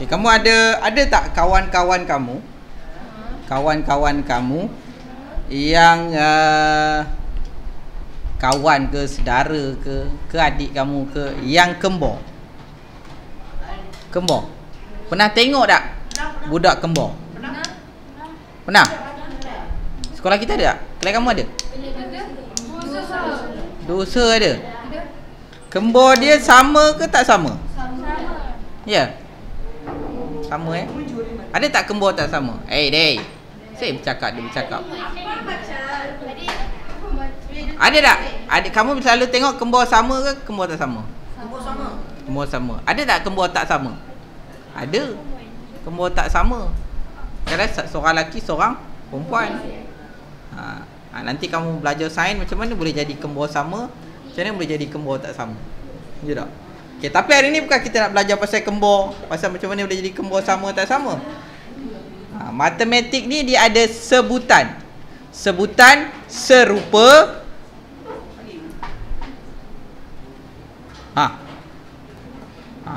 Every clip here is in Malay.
Okay, kamu ada ada tak kawan-kawan kamu? Kawan-kawan kamu yang uh, kawan ke saudara ke ke adik kamu ke yang kembar? Kembar. Pernah tengok tak budak kembar? Pernah? Sekolah kita ada tak? Kelas kamu ada? Dosa ada. Kembar dia sama ke tak sama? Ya. Sama eh. Ada tak kembar tak sama? Eh, hey, Dey. Saya bercakap dia bercakap. Ada tak? Ada kamu selalu tengok kembar sama ke kembar tak sama? Kembar sama. Kembar sama. Ada tak kembar tak sama? Ada. Kembar tak sama. Kadang seorang lelaki, seorang perempuan. Ha. ha. nanti kamu belajar sains macam mana boleh jadi kembar sama? Macam mana boleh jadi kembar tak sama? Ya tak? Okay, tapi hari ni bukan kita nak belajar pasal kembar, pasal macam mana boleh jadi kembar sama tak sama. Ha, matematik ni dia ada sebutan. Sebutan serupa Ha. Ha.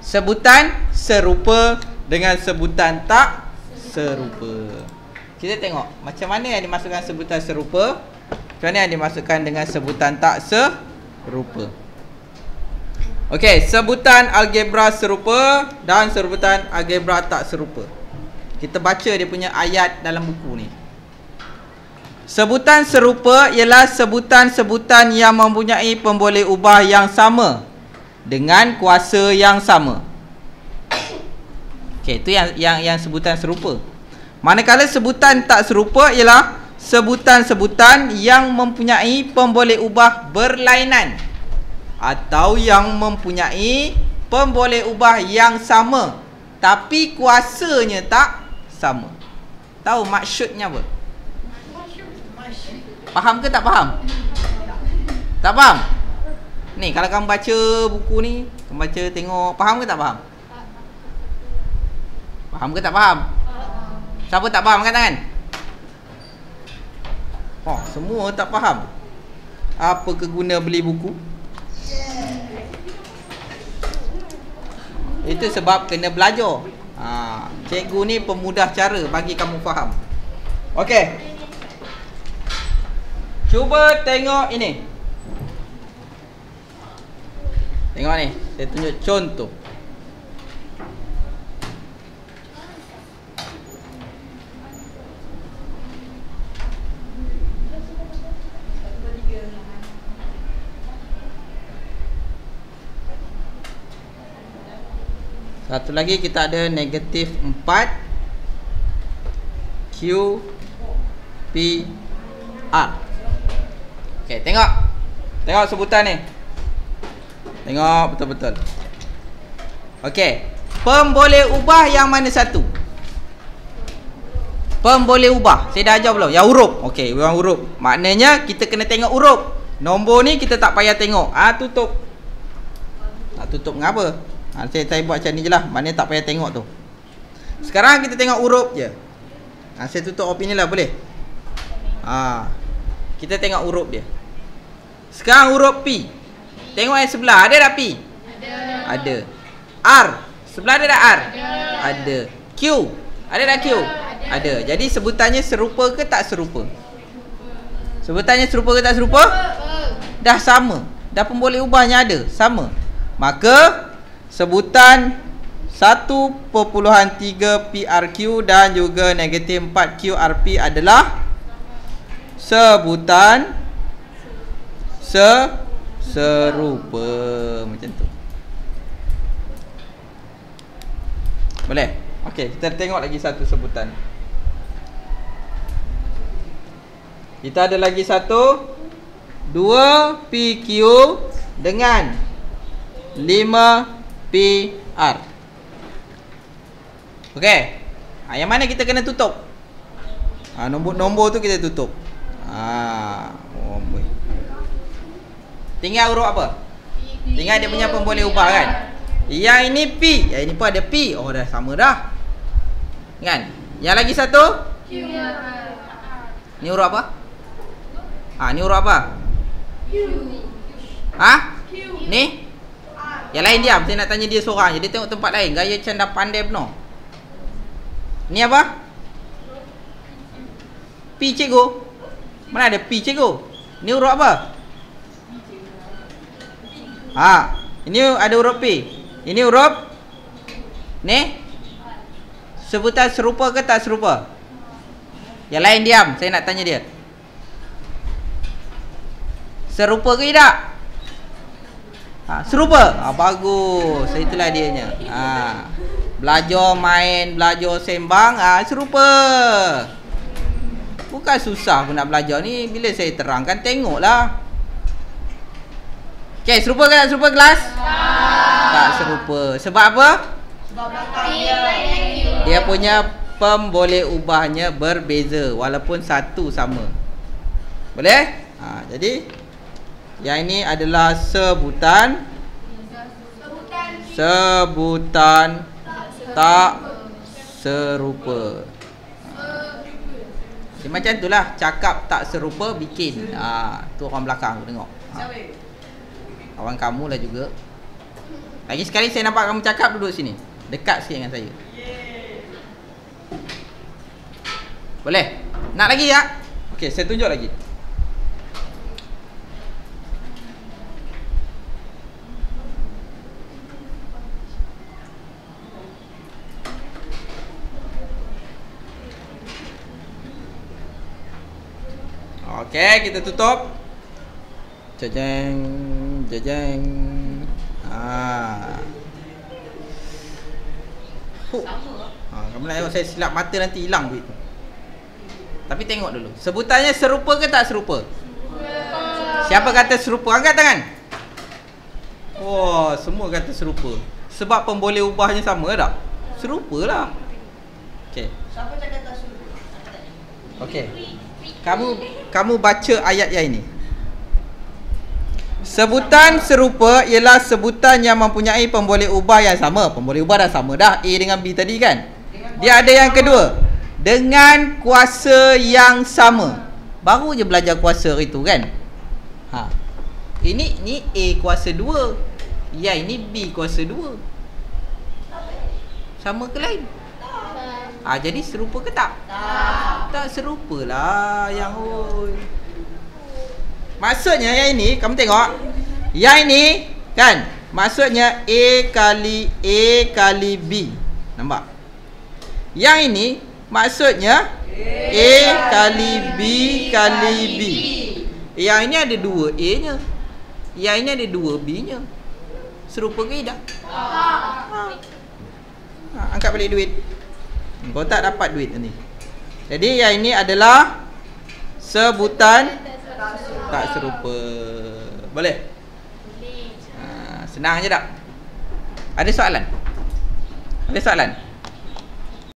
Sebutan serupa dengan sebutan tak serupa. Kita tengok macam mana yang dimasukkan sebutan serupa, macam mana yang dimasukkan dengan sebutan tak serupa. Okey, sebutan algebra serupa dan sebutan algebra tak serupa. Kita baca dia punya ayat dalam buku ni. Sebutan serupa ialah sebutan-sebutan yang mempunyai pemboleh ubah yang sama dengan kuasa yang sama. Okey, itu yang yang yang sebutan serupa. Manakala sebutan tak serupa ialah sebutan-sebutan yang mempunyai pemboleh ubah berlainan atau yang mempunyai pemboleh ubah yang sama tapi kuasanya tak sama. Tahu maksudnya apa? Faham ke tak faham? Tak faham? Ni kalau kamu baca buku ni, kamu baca tengok, faham ke tak faham? Faham ke tak faham? Siapa tak faham angkat tangan? Oh, semua tak faham. Apa keguna beli buku? Itu sebab kena belajar. Ha, cikgu ni pemudah cara bagi kamu faham. Okey. Cuba tengok ini. Tengok ni, saya tunjuk contoh. Satu lagi kita ada negatif 4 Q P R Okey, tengok. Tengok sebutan ni. Tengok betul-betul. Okey. Pemboleh ubah yang mana satu? Pemboleh ubah. Saya dah ajar belum? Yang huruf. Okey, yang huruf. Maknanya kita kena tengok huruf. Nombor ni kita tak payah tengok. Ah ha, tutup. Tak tutup mengapa? Ha, saya, saya buat macam ni je lah. Maknanya tak payah tengok tu. Sekarang kita tengok huruf je. Ha, Saya tutup opini lah boleh? Ha, Kita tengok huruf dia. Sekarang huruf P. Tengok yang sebelah Ada tak P? Ada. R. Sebelah ada tak R? Ada. Q. Ada tak Q? Ada. Jadi sebutannya serupa ke tak serupa? Sebutannya serupa ke tak serupa? Dah sama. Dah pun boleh ubahnya ada. Sama. Maka sebutan 1.3 PRQ dan juga negatif 4 QRP adalah sebutan se serupa macam tu. Boleh? Okey, kita tengok lagi satu sebutan. Kita ada lagi satu 2 PQ dengan 5 PR. Okey. Ha, yang mana kita kena tutup? Ha, nombor-nombor tu kita tutup. Ha, oh boy. Tinggal huruf apa? Tinggal dia punya pun boleh ubah kan? Yang ini P. Yang ini pun ada P. Oh dah sama dah. Kan? Yang lagi satu? Q. Ni huruf apa? Ha, ni huruf apa? Q. Ha? Q. Ni? Yang lain diam. Saya nak tanya dia seorang je. Dia tengok tempat lain. Gaya macam dah pandai penuh. Ni apa? P cikgu. Mana ada P cikgu? Ni huruf apa? Ha. Ini ada huruf P. Ini huruf Ni Sebutan serupa ke tak serupa? Yang lain diam, saya nak tanya dia Serupa ke tidak? Ha, serupa? Ha, bagus, itulah dianya ha. Belajar main, belajar sembang, ha, serupa Bukan susah pun nak belajar ni Bila saya terangkan, tengoklah Okay, serupa ke tak serupa kelas? Tak Tak serupa Sebab apa? Sebab dia punya pemboleh ubahnya berbeza Walaupun satu sama Boleh? Ha, jadi Yang ini adalah sebutan Sebutan Tak serupa ha. Macam itulah Cakap tak serupa bikin ha, Tu orang belakang aku tengok ha. Kawan kamu lah juga Lagi sekali saya nampak kamu cakap duduk sini Dekat sikit dengan saya Boleh? Nak lagi tak? Okey, saya tunjuk lagi Okey, kita tutup. Jajang Jajang. Sama ha, Kamu nak tengok saya silap mata nanti hilang duit tu. Tapi tengok dulu. Sebutannya serupa ke tak serupa? Siapa kata serupa? Angkat tangan. Wah, semua kata serupa. Sebab pemboleh ubahnya sama tak? Serupa lah. Okay Siapa cakap tak serupa? Okay Kamu kamu baca ayat yang ini Sebutan serupa ialah sebutan yang mempunyai pemboleh ubah yang sama. Pemboleh ubah dah sama dah A dengan B tadi kan. Dia ada yang kedua. Dengan kuasa yang sama. Baru je belajar kuasa itu kan. Ha. Ini ni A kuasa 2. Ya ini B kuasa 2. Sama ke lain? Ah ha, jadi serupa ke tak? Tak. Tak serupalah yang oi. Maksudnya yang ini kamu tengok. Yang ini kan maksudnya A kali A kali B. Nampak? Yang ini maksudnya A kali B kali B. Yang ini ada dua A-nya. Yang ini ada dua B-nya. Serupa ke tidak? Ha. ha. Angkat balik duit. Kau tak dapat duit ni. Jadi yang ini adalah sebutan tak serupa. Boleh? Ha, senang je tak? Ada soalan? Ada soalan?